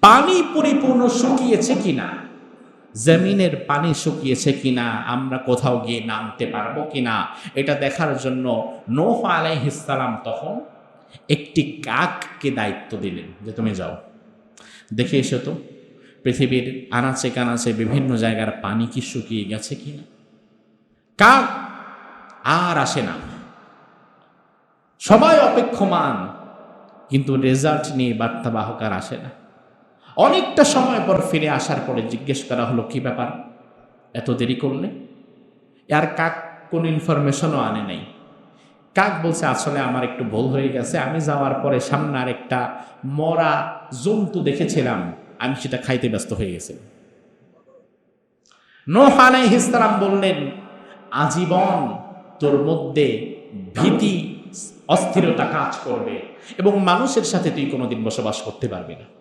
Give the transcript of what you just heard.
পানি পরিপূর্ণ শুকিয়েছে কিনা? জমিনের পানি শুকিয়েছে কিনা? আমরা কোথাও গিয়ে নামতে পারব কিনা? এটা দেখার জন্য নোহ আলাইহিসালাম তখন একটি কাককে দায়িত্ব দিলেন যে তুমি যাও। দেখে এসো তো, পৃথিবীর আনাচে কানাচে বিভিন্ন জায়গার পানি কি শুকিয়ে গেছে কিনা? কাক আর আসে না। সবাই অপেক্ষমান, কিন্তু রেজাল্ট নিয়ে বার্তাবাহক আর আসে না। অনেকটা সময় পর ফিরে আসার পরে জিজ্ঞেস করা হলো, কি ব্যাপার? এত দেরি করলে? আর কাক কোন ইনফরমেশনও আনে নাই। কাক বলছে, আসলে আমার একটু ভুল হয়ে গেছে। আমি যাওয়ার পরে সামনে আর একটা মরা জন্তু দেখেছিলাম। আমি সেটা খাইতে ব্যস্ত হয়ে গেছি নোহ আলাইহিসসালাম বললেন, আজীবন তোর মধ্যে ভীতি, অস্থিরতা কাজ করবে এবং মানুষের সাথে তুই কোনোদিন বসবাস করতে পারবি না।